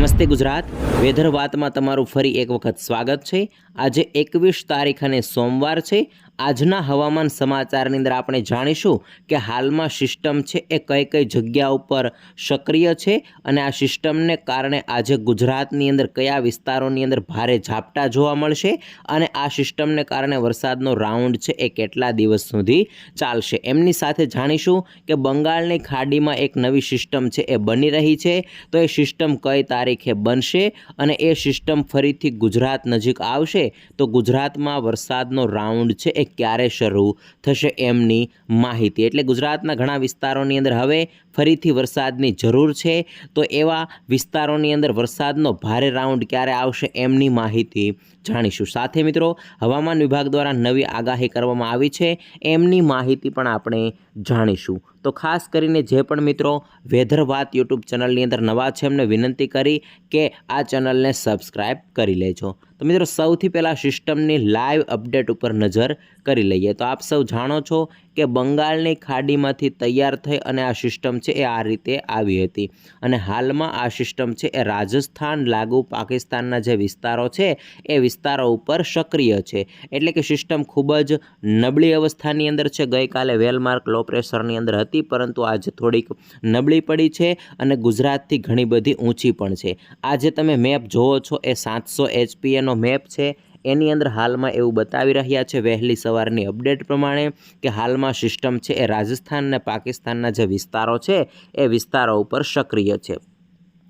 નમસ્તે ગુજરાત. વેધર વાતમાં તમારું ફરી એક વખત સ્વાગત છે. આજે એકવીસ તારીખ અને સોમવાર છે. આજના હવામાન સમાચારની અંદર આપણે જાણીશું કે હાલમાં સિસ્ટમ છે એ કઈ કઈ જગ્યા ઉપર સક્રિય છે અને આ સિસ્ટમને કારણે આજે ગુજરાતની અંદર કયા વિસ્તારોની અંદર ભારે ઝાપટા જોવા મળશે અને આ સિસ્ટમને કારણે વરસાદનો રાઉન્ડ છે એ કેટલા દિવસ સુધી ચાલશે. એમની સાથે જાણીશું કે બંગાળની ખાડીમાં એક નવી સિસ્ટમ છે એ બની રહી છે. તો એ સિસ્ટમ કઈ તારીખે બનશે અને એ સિસ્ટમ ફરીથી ગુજરાત નજીક આવશે? તો ગુજરાતમાં વરસાદનો રાઉન્ડ છે એ ક્યારે શરૂ થશે એમની માહિતી. એટલે ગુજરાતના ઘણા વિસ્તારોની અંદર હવે ફરીથી વરસાદની જરૂર છે. તો એવા વિસ્તારોની અંદર વરસાદનો ભારે રાઉન્ડ ક્યારે આવશે એમની માહિતી જાણીશું. સાથે મિત્રો, હવામાન વિભાગ દ્વારા નવી આગાહી કરવામાં આવી છે. એમની માહિતી પણ આપણે જાણીશું. તો ખાસ કરીને જે પણ મિત્રો વેધર વાત યુટ્યુબ ચેનલની અંદર નવા છે, એમને વિનંતી કરી કે આ ચેનલને સબસ્ક્રાઈબ કરી લેજો. તો મિત્રો, સૌથી પહેલાં સિસ્ટમની લાઈવ અપડેટ ઉપર નજર કરી લઈએ. તો આપ સૌ જાણો છો કે બંગાળની ખાડીમાંથી તૈયાર થઈ અને આ સિસ્ટમ છે એ આ રીતે આવી હતી. અને હાલમાં આ સિસ્ટમ છે એ રાજસ્થાન લાગુ પાકિસ્તાનના જે વિસ્તારો છે એ વિસ્તારો ઉપર સક્રિય છે. એટલે કે સિસ્ટમ ખૂબ જ નબળી અવસ્થાની અંદર છે. ગઈકાલે વેલમાર્ક લો પ્રેશરની અંદર હતી, પરંતુ આજે થોડીક નબળી પડી છે અને ગુજરાતથી ઘણી બધી ઊંચી પણ છે. આજે તમે મેપ જોવો છો, એ સાતસો એચપીએનો મેપ છે. એની અંદર હાલમાં એવું બતાવી રહ્યા છે, વહેલી સવારની અપડેટ પ્રમાણે કે હાલમાં સિસ્ટમ છે એ રાજસ્થાન અને પાકિસ્તાનના જે વિસ્તારો છે, એ વિસ્તારો ઉપર સક્રિય છે.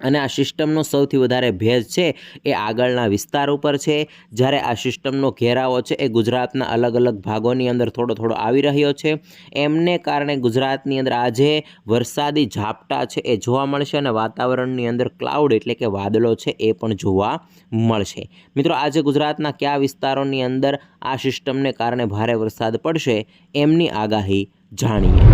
અને આ સિસ્ટમનો સૌથી વધારે ભેજ છે એ આગળના વિસ્તાર ઉપર છે. જ્યારે આ સિસ્ટમનો ઘેરાવો છે એ ગુજરાતના અલગ અલગ ભાગોની અંદર થોડો થોડો આવી રહ્યો છે. એમને કારણે ગુજરાતની અંદર આજે વરસાદી ઝાપટા છે એ જોવા મળશે અને વાતાવરણની અંદર ક્લાઉડ એટલે કે વાદળો છે એ પણ જોવા મળશે. મિત્રો, આજે ગુજરાતના કયા વિસ્તારોની અંદર આ સિસ્ટમને કારણે ભારે વરસાદ પડશે એમની આગાહી જાણીએ.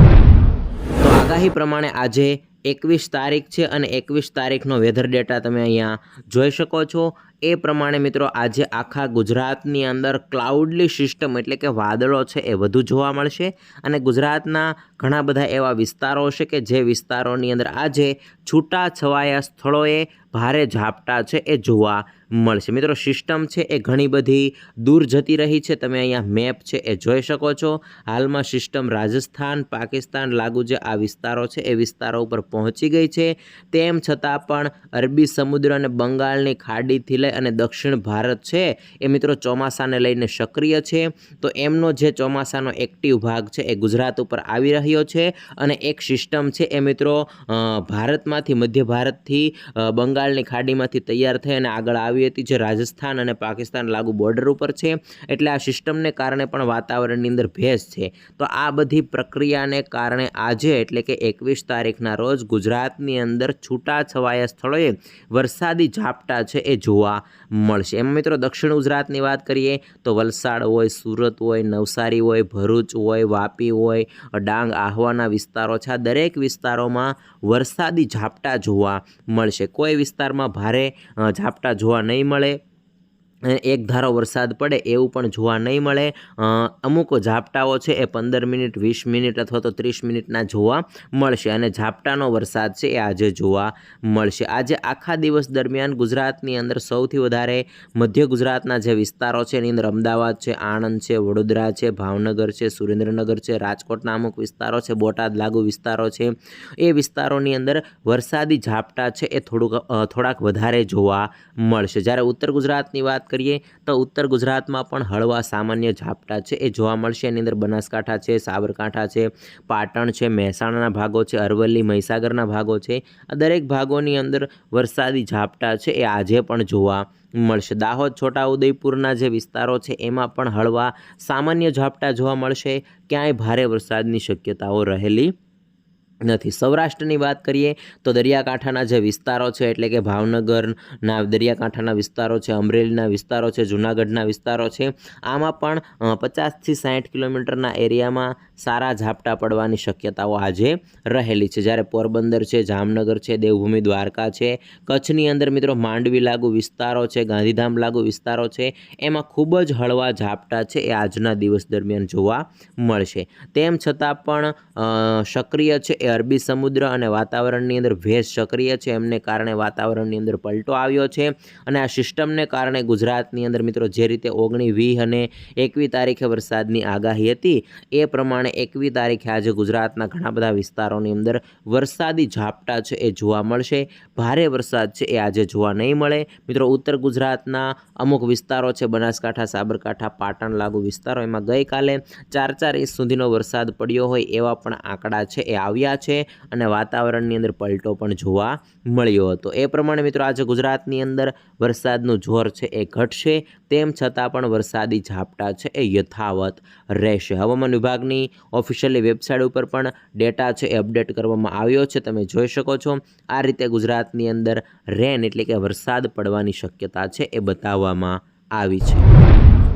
આગાહી પ્રમાણે આજે એકવીસ તારીખ છે અને એકવીસ તારીખનો વેધર ડેટા તમે અહીંયા જોઈ શકો છો. એ પ્રમાણે મિત્રો આજે આખા ગુજરાતની અંદર ક્લાઉડલી સિસ્ટમ એટલે કે વાદળો છે એ વધુ જોવા મળશે અને ગુજરાતના ઘણા બધા એવા વિસ્તારો છે કે જે વિસ્તારોની અંદર આજે છૂટા છવાયા સ્થળોએ ભારે ઝાપટા છે એ જોવા મળશે. મિત્રો સિસ્ટમ છે એ ઘણી બધી દૂર જતી રહી છે. તમે અહીંયા મેપ છે એ જોઈ શકો છો. હાલમાં સિસ્ટમ રાજસ્થાન, પાકિસ્તાન લાગુ જે આ વિસ્તારો છે એ વિસ્તારો ઉપર પહોંચી ગઈ છે. તેમ છતાં પણ અરબી સમુદ્ર અને બંગાળની ખાડીથી લઈ અને દક્ષિણ ભારત છે એ મિત્રો ચોમાસાને લઈને સક્રિય છે. તો એમનો જે ચોમાસાનો એક્ટિવ ભાગ છે એ ગુજરાત ઉપર આવી રહ્યો છે અને એક સિસ્ટમ છે એ મિત્રો ભારતમાંથી, મધ્ય ભારતથી બંગાળની ખાડીમાંથી તૈયાર થઈ અને આગળ આવી હતી જે રાજસ્થાન અને પાકિસ્તાન લાગુ બોર્ડર ઉપર છે. એટલે આ સિસ્ટમને કારણે પણ વાતાવરણની અંદર ભેજ છે. તો આ બધી પ્રક્રિયાને કારણે આજે એટલે કે એકવીસ તારીખના રોજ ગુજરાતની અંદર છૂટાછવાયા સ્થળોએ વરસાદી ઝાપટા છે એ જોવા મળશે. એમ મિત્રો, દક્ષિણ ગુજરાતની વાત કરીએ તો વલસાડ હોય, સુરત હોય, નવસારી હોય, ભરૂચ હોય, વાપી હોય, ડાંગ, આહવાના વિસ્તારો છે. આ દરેક વિસ્તારોમાં વરસાદી ઝાપટા જોવા મળશે. કોઈ વિસ્તારમાં ભારે ઝાપટા જોવા નહીં મળે. એક ધારો વરસાદ પડે એવું પણ જોવા નહીં મળે. અમુક ઝાપટાઓ છે એ પંદર મિનિટ, વીસ મિનિટ અથવા તો ત્રીસ મિનિટના જોવા મળશે અને ઝાપટાનો વરસાદ છે એ આજે જોવા મળશે. આજે આખા દિવસ દરમિયાન ગુજરાતની અંદર સૌથી વધારે મધ્ય ગુજરાતના જે વિસ્તારો છે એની અંદર અમદાવાદ છે, આણંદ છે, વડોદરા છે, ભાવનગર છે, સુરેન્દ્રનગર છે, રાજકોટના અમુક વિસ્તારો છે, બોટાદ લાગુ વિસ્તારો છે. એ વિસ્તારોની અંદર વરસાદી ઝાપટા છે એ થોડુંક થોડાક વધારે જોવા મળશે. જ્યારે ઉત્તર ગુજરાતની વાત કરીએ તો ઉત્તર ગુજરાતમાં પણ હળવા સામાન્ય ઝાપટા છે. એ જોવા મળશે. એની અંદર બનાસકાંઠા છે, સાબરકાંઠા છે, પાટણ છે, મહેસાણાના ભાગો છે, અરવલ્લી, મહીસાગરના ભાગો છે. આ દરેક ભાગોની અંદર વરસાદી ઝાપટા છે. એ આજે પણ જોવા મળશે. દાહોદ, છોટાઉદેપુરના જે વિસ્તારો છે, એમાં પણ હળવા સામાન્ય ઝાપટા જોવા મળશે. ક્યાંય ભારે વરસાદની શક્યતાઓ રહેલી નથી. સૌરાષ્ટ્રની વાત કરીએ તો દરિયાકાંઠાના જે વિસ્તારો છે, એટલે કે ભાવનગરના દરિયાકાંઠાના વિસ્તારો છે, અમરેલીના વિસ્તારો છે, જૂનાગઢના વિસ્તારો છે, આમાં પણ પચાસથી સાઠ કિલોમીટરના એરિયામાં સારા ઝાપટા પડવાની શક્યતાઓ આજે રહેલી છે. જ્યારે પોરબંદર છે, જામનગર છે, દેવભૂમિ દ્વારકા છે, કચ્છની અંદર મિત્રો માંડવી લાગુ વિસ્તારો છે, ગાંધીધામ લાગુ વિસ્તારો છે, એમાં ખૂબ જ હળવા ઝાપટા છે, એ આજના દિવસ દરમિયાન જોવા મળશે. તેમ છતાં પણ સક્રિય છે એ અરબી સમુદ્ર અને વાતાવરણની અંદર ભેજ સક્રિય છે. એમને કારણે વાતાવરણની અંદર પલટો આવ્યો છે અને આ સિસ્ટમને કારણે ગુજરાતની અંદર મિત્રો જે રીતે ઓગણી વીસ અને એકવી તારીખે વરસાદની આગાહી હતી, એ પ્રમાણે એકવી તારીખે આજે ગુજરાતના ઘણા બધા વિસ્તારોની અંદર વરસાદી ઝાપટા છે એ જોવા મળશે. ભારે વરસાદ છે એ આજે જોવા નહીં મળે. મિત્રો, ઉત્તર ગુજરાતના અમુક વિસ્તારો છે, બનાસકાંઠા, સાબરકાંઠા, પાટણ લાગુ વિસ્તારો, એમાં ગઈકાલે ચાર ચાર ઇંચ સુધીનો વરસાદ પડ્યો હોય એવા પણ આંકડા છે એ આવ્યા છે અને વાતાવરણની અંદર પલટો પણ જોવા મળ્યો હતો. એ પ્રમાણે મિત્રો આજે ગુજરાતની અંદર વરસાદનું જોર છે એ ઘટશે, તેમ છતાં પણ વરસાદી ઝાપટા છે એ યથાવત રહેશે. હવામાન વિભાગની ઓફિશિયલી વેબસાઇટ ઉપર પણ ડેટા છે એ અપડેટ કરવામાં આવ્યો છે. તમે જોઈ શકો છો, આ રીતે ગુજરાતની અંદર રેન એટલે કે વરસાદ પડવાની શક્યતા છે એ બતાવવામાં આવી છે.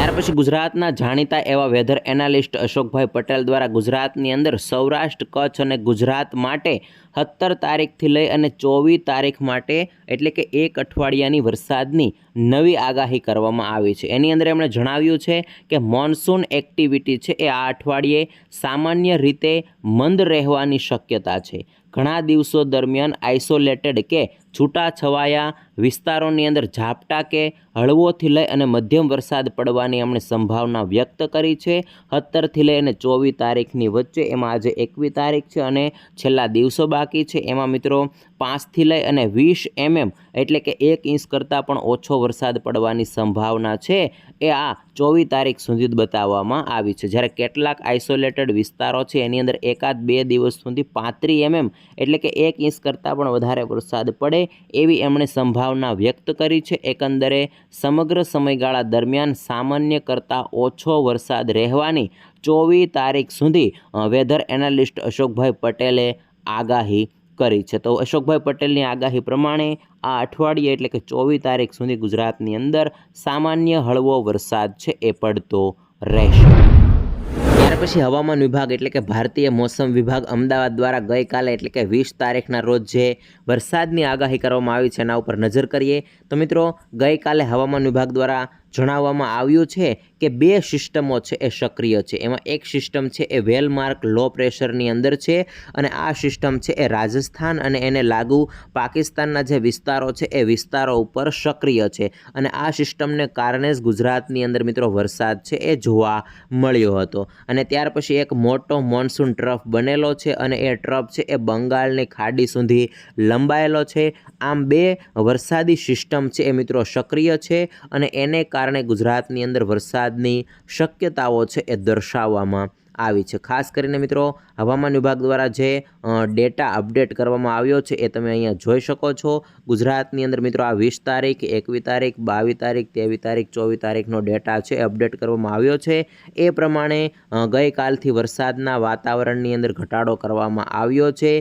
ત્યાર પછી ગુજરાતના જાણીતા એવા વેધર એનાલિસ્ટ અશોકભાઈ પટેલ દ્વારા ગુજરાતની અંદર સૌરાષ્ટ્ર, કચ્છ અને ગુજરાત માટે સત્તર તારીખથી લઈ અને ચોવીસ તારીખ માટે, એટલે કે એક અઠવાડિયાની વરસાદની નવી આગાહી કરવામાં આવી છે. એની અંદર એમણે જણાવ્યું છે કે મોન્સૂન એક્ટિવિટી છે એ આ અઠવાડિયે સામાન્ય રીતે મંદ રહેવાની શક્યતા છે. ઘણા દિવસો દરમિયાન આઇસોલેટેડ કે છૂટાછવાયા વિસ્તારોની અંદર ઝાપટા કે હળવોથી લઈ અને મધ્યમ વરસાદ પડવાની એમણે સંભાવના વ્યક્ત કરી છે. સત્તરથી લઈ અને ચોવીસ તારીખની વચ્ચે એમાં આજે એકવીસ તારીખ છે અને છેલ્લા દિવસો બાકી છે. એમાં મિત્રો પાંચથી લઈ અને વીસ એમએમ એટલે કે એક ઇંચ કરતાં પણ ઓછો વરસાદ પડવાની સંભાવના છે. એ આ ચોવીસ તારીખ સુધી બતાવવામાં આવી છે. જ્યારે કેટલાક આઇસોલેટેડ વિસ્તારો છે, એની અંદર એકાદ બે દિવસ સુધી પાંત્રીસ એમએમ એટલે કે એક ઇંચ કરતાં પણ વધારે વરસાદ પડે એવી એમણે સંભાવના વ્યક્ત કરી છે. એકંદરે સમગ્ર સમયગાળા દરમિયાન સામાન્ય કરતાં ઓછો વરસાદ રહેવાની ચોવીસ તારીખ સુધી વેધર એનાલિસ્ટ અશોકભાઈ પટેલે આગાહી કરી છે. તો અશોકભાઈ પટેલની આગાહી પ્રમાણે આ અઠવાડિયે એટલે કે ચોવીસ તારીખ સુધી ગુજરાતની અંદર સામાન્ય હળવો વરસાદ છે એ પડતો રહેશે. ત્યાર પછી હવામાન વિભાગ એટલે કે ભારતીય મોસમ વિભાગ અમદાવાદ દ્વારા ગઈકાલે એટલે કે વીસ તારીખના રોજ જે વરસાદની આગાહી કરવામાં આવી છે એના ઉપર નજર કરીએ. તો મિત્રો, ગઈકાલે હવામાન વિભાગ દ્વારા જણાવવામાં આવ્યું છે કે બે સિસ્ટમો છે એ સક્રિય છે. એમાં એક સિસ્ટમ છે એ વેલમાર્ક લો પ્રેશરની અંદર છે અને આ સિસ્ટમ છે એ રાજસ્થાન અને એને લાગુ પાકિસ્તાનના જે વિસ્તારો છે એ વિસ્તારો ઉપર સક્રિય છે. અને આ સિસ્ટમને કારણે જ ગુજરાતની અંદર મિત્રો વરસાદ છે એ જોવા મળ્યો હતો. અને ત્યાર પછી એક મોટો મોન્સૂન ટ્રફ બનેલો છે અને એ ટ્રફ છે એ બંગાળની ખાડી સુધી લંબાયેલો છે. આમ બે વરસાદી સિસ્ટમ છે એ મિત્રો સક્રિય છે અને એને કારણે ગુજરાતની અંદર વરસાદની શક્યતાઓ છે એ દર્શાવવામાં આવી છે. ખાસ કરીને મિત્રો, હવામાન વિભાગ દ્વારા જે ડેટા અપડેટ કરવામાં આવ્યો છે એ તમે અહીંયા જોઈ શકો છો. ગુજરાતની અંદર મિત્રો આ વીસ તારીખ, એકવીસ તારીખ, બાવીસ તારીખ, ત્રેવીસ તારીખ, ચોવીસ તારીખનો ડેટા છે અપડેટ કરવામાં આવ્યો છે. એ પ્રમાણે ગઈકાલથી વરસાદના વાતાવરણની અંદર ઘટાડો કરવામાં આવ્યો છે.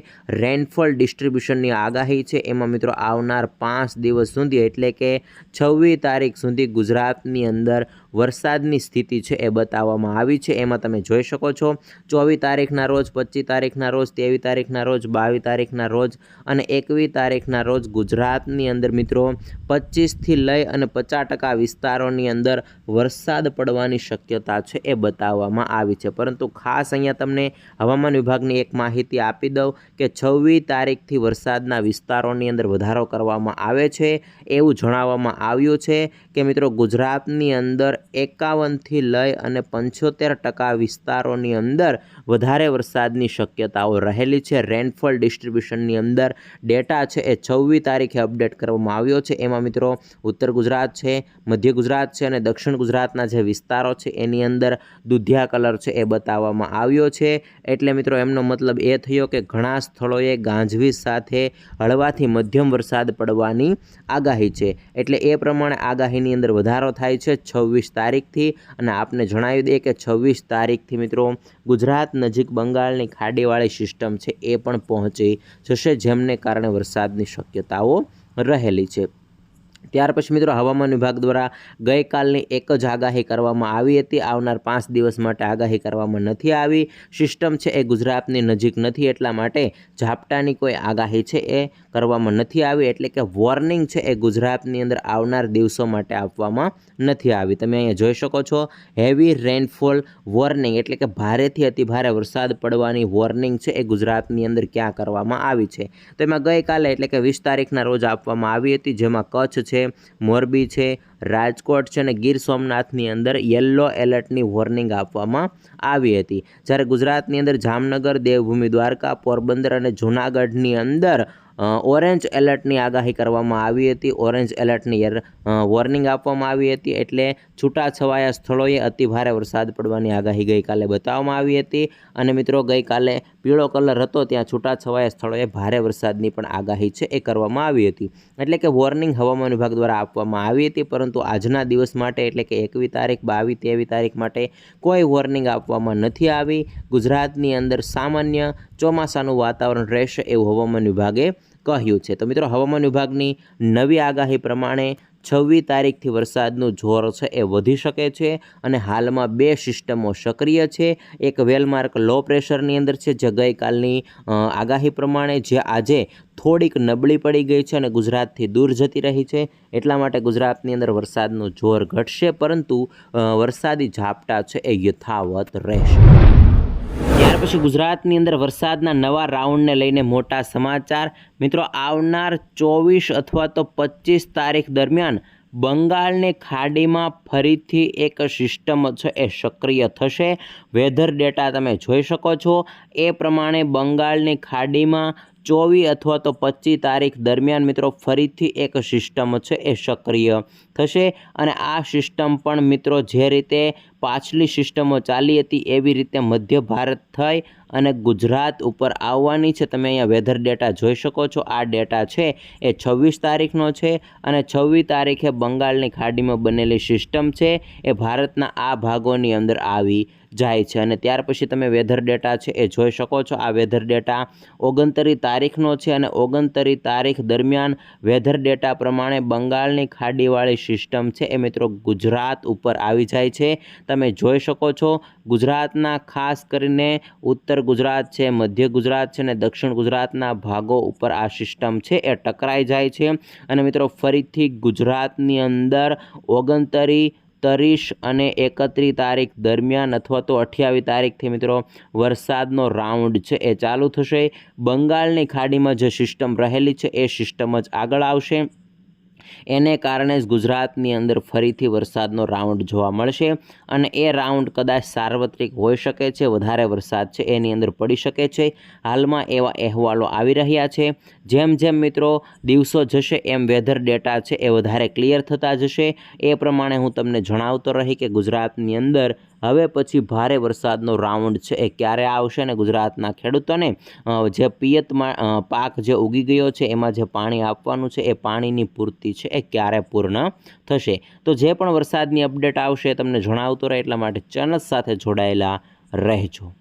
રેનફોલ ડિસ્ટ્રીબ્યુશનની આગાહી છે. એમાં મિત્રો આવનાર પાંચ દિવસ સુધી એટલે કે છવ્વીસ તારીખ સુધી ગુજરાતની અંદર વરસાદની સ્થિતિ છે એ બતાવવામાં આવી છે. એમાં તમે જોઈ શકો છો, ચોવીસ તારીખના રોજ, પચીસ તારીખના રોજ, ત્રેવીસ તારીખના રોજ, બાવીસ તારીખના રોજ અને એકવીસ તારીખના રોજ ગુજરાતની અંદર મિત્રો પચીસથી લઈ અને પચાસ ટકા વિસ્તારોની અંદર વરસાદ પડવાની શક્યતા છે એ બતાવવામાં આવી છે. પરંતુ ખાસ અહીંયા તમને હવામાન વિભાગની એક માહિતી આપી દઉં કે છવ્વીસ તારીખથી વરસાદના વિસ્તારોની અંદર વધારો કરવામાં આવે છે એવું જણાવવામાં આવ્યું છે કે મિત્રો ગુજરાતની અંદર એકાવનથી લઈ અને પંચોતેર ટકા વિસ્તારોની અંદર વધારે વરસાદની શક્યતાઓ રહેલી છે. રેનફોલ ડિસ્ટ્રીબ્યુશનની અંદર ડેટા છે એ છવ્વીસ તારીખે અપડેટ કરવામાં આવ્યો છે. એમાં મિત્રો ઉત્તર ગુજરાત છે, મધ્ય ગુજરાત છે અને દક્ષિણ ગુજરાતના જે વિસ્તારો છે એની અંદર દુધિયા કલર છે એ બતાવવામાં આવ્યો છે. એટલે મિત્રો એમનો મતલબ એ થયો કે ઘણા સ્થળોએ ગાંજવીજ સાથે હળવાથી મધ્યમ વરસાદ પડવાની આગાહી છે. એટલે એ પ્રમાણે આગાહીની અંદર વધારો થાય છે. છવ્વીસ તારીખથી અને આપને જણાવી દઈએ કે છવ્વીસ તારીખથી મિત્રો ગુજરાત નજીક બંગાળની ખાડીવાળી સિસ્ટમ છે એ પણ પહોંચી જશે, જેમને કારણે વરસાદની શક્યતાઓ રહેલી છે. ત્યાર પછી મિત્રો હવામાન વિભાગ દ્વારા ગઈકાલની એક જ આગાહી કરવામાં આવી હતી. આવનાર પાંચ દિવસ માટે આગાહી કરવામાં નથી આવી. સિસ્ટમ છે એ ગુજરાતની નજીક નથી, એટલા માટે ઝાપટાની કોઈ આગાહી છે એ કરવામાં નથી આવી. એટલે કે વોર્નિંગ છે એ ગુજરાતની અંદર આવનાર દિવસો માટે આપવામાં નથી આવી. તમે અહીંયા જોઈ શકો છો, હેવી રેનફોલ વોર્નિંગ એટલે કે ભારેથી અતિભારે વરસાદ પડવાની વોર્નિંગ છે એ ગુજરાતની અંદર ક્યાં કરવામાં આવી છે. તો એમાં ગઈકાલે એટલે કે વીસ તારીખના રોજ આપવામાં આવી હતી, જેમાં કચ્છ છે મોરબી છે, રાજકોટ છે અને ગીર સોમનાથની અંદર યલો એલર્ટની વોર્નિંગ આપવામાં આવી હતી. જ્યારે ગુજરાતની અંદર જામનગર, દેવભૂમિ, દ્વારકા, પોરબંદર અને જૂનાગઢની અંદર ઓરેન્જ એલર્ટની આગાહી કરવામાં આવી હતી. ઓરેન્જ એલર્ટની વોર્નિંગ આપવામાં આવી હતી. એટલે છૂટાછવાયા સ્થળોએ અતિ ભારે વરસાદ પડવાની આગાહી ગઈકાલે બતાવવામાં આવી હતી. અને મિત્રો, ગઈકાલે પીળો કલર હતો, ત્યાં છૂટાછવાયા સ્થળોએ ભારે વરસાદની પણ આગાહી છે એ કરવામાં આવી હતી. એટલે કે વોર્નિંગ હવામાન વિભાગ દ્વારા આપવામાં આવી હતી, પરંતુ આજના દિવસ માટે, એટલે કે એકવી તારીખ બાવી તેવી તારીખ માટે કોઈ વોર્નિંગ આપવામાં નથી આવી. ગુજરાતની અંદર સામાન્ય ચોમાસાનું વાતાવરણ રહેશે એવું હવામાન વિભાગે કહ્યું છે. તો મિત્રો, હવામાન વિભાગની નવી આગાહી પ્રમાણે છવ્વીસ તારીખથી વરસાદનું જોર છે એ વધી શકે છે અને હાલમાં બે સિસ્ટમો સક્રિય છે. એક વેલમાર્ક લો પ્રેશરની અંદર છે, જે ગઈકાલની આગાહી પ્રમાણે જે આજે થોડીક નબળી પડી ગઈ છે અને ગુજરાતથી દૂર જતી રહી છે. એટલા માટે ગુજરાતની અંદર વરસાદનું જોર ઘટશે, પરંતુ વરસાદી ઝાપટા છે એ યથાવત રહેશે. ત્યાર પછી ગુજરાતની અંદર વરસાદના નવા રાઉન્ડને લઈને મોટા સમાચાર. મિત્રો, આવનાર ચોવીસ અથવા તો પચીસ તારીખ દરમિયાન બંગાળની ખાડીમાં ફરીથી એક સિસ્ટમ છે એ સક્રિય થશે. વેધર ડેટા તમે જોઈ શકો છો. એ પ્રમાણે બંગાળની ખાડીમાં ચોવીસ અથવા તો પચીસ તારીખ દરમિયાન મિત્રો ફરીથી એક સિસ્ટમ છે એ સક્રિય થશે અને આ સિસ્ટમ પણ મિત્રો જે રીતે પાછલી સિસ્ટમો ચાલી હતી એવી રીતે મધ્ય ભારત થઈ અને ગુજરાત ઉપર આવવાની છે, તમે અહીંયા વેધર ડેટા જોઈ શકો છો. આ ડેટા છે એ છવ્વીસ તારીખનો છે અને છવ્વીસ તારીખે બંગાળની ખાડીમાં બનેલી સિસ્ટમ છે એ ભારતના આ ભાગોની અંદર આવી જાય છે અને ત્યાર પછી તમે વેધર ડેટા છે એ જોઈ શકો છો. આ વેધર ડેટા ઓગણતરી તારીખનો છે અને ઓગણતરી તારીખ દરમિયાન વેધર ડેટા પ્રમાણે બંગાળની ખાડીવાળી સિસ્ટમ છે એ મિત્રો ગુજરાત ઉપર આવી જાય છે. તમે જોઈ શકો છો ગુજરાતના ખાસ કરીને ઉત્તર ગુજરાત છે, મધ્ય ગુજરાત છે અને દક્ષિણ ગુજરાતના ભાગો ઉપર આ સિસ્ટમ છે એ ટકરાઈ જાય છે. અને મિત્રો ફરીથી ગુજરાતની અંદર ઓગણતરી ત્રીસ અને એકત્રીસ તારીખ દરમિયાન અથવા તો અઠ્યાવીસ તારીખથી મિત્રો વરસાદનો રાઉન્ડ છે. એ ચાલુ થશે. બંગાળની ખાડીમાં જે સિસ્ટમ રહેલી છે, એ સિસ્ટમ જ આગળ આવશે. એને કારણે જ ગુજરાતની અંદર ફરીથી વરસાદનો રાઉન્ડ જોવા મળશે અને એ રાઉન્ડ કદાચ સાર્વત્રિક હોઈ શકે છે, વધારે વરસાદ છે, એની અંદર પડી શકે છે. હાલમાં એવા અહેવાલો આવી રહ્યા છે. જેમ જેમ મિત્રો દિવસો જશે, એમ વેધર ડેટા છે એ વધારે ક્લિયર થતા જશે. એ પ્રમાણે હું તમને જણાવતો રહી કે ગુજરાતની અંદર હવે પછી ભારે વરસાદનો રાઉન્ડ છે. એ ક્યારે આવશે ને ગુજરાતના ખેડૂતોને? જે પિયતમાં પાક જે ઉગી ગયો છે, એમાં જે પાણી આપવાનું છે, એ પાણીની પૂર્તિ છે, એ ક્યારે પૂર્ણ થશે? તો જે પણ વરસાદની અપડેટ આવશે એ તમને જણાવતો રહે, એટલા માટે ચેનલ સાથે જોડાયેલા રહેજો.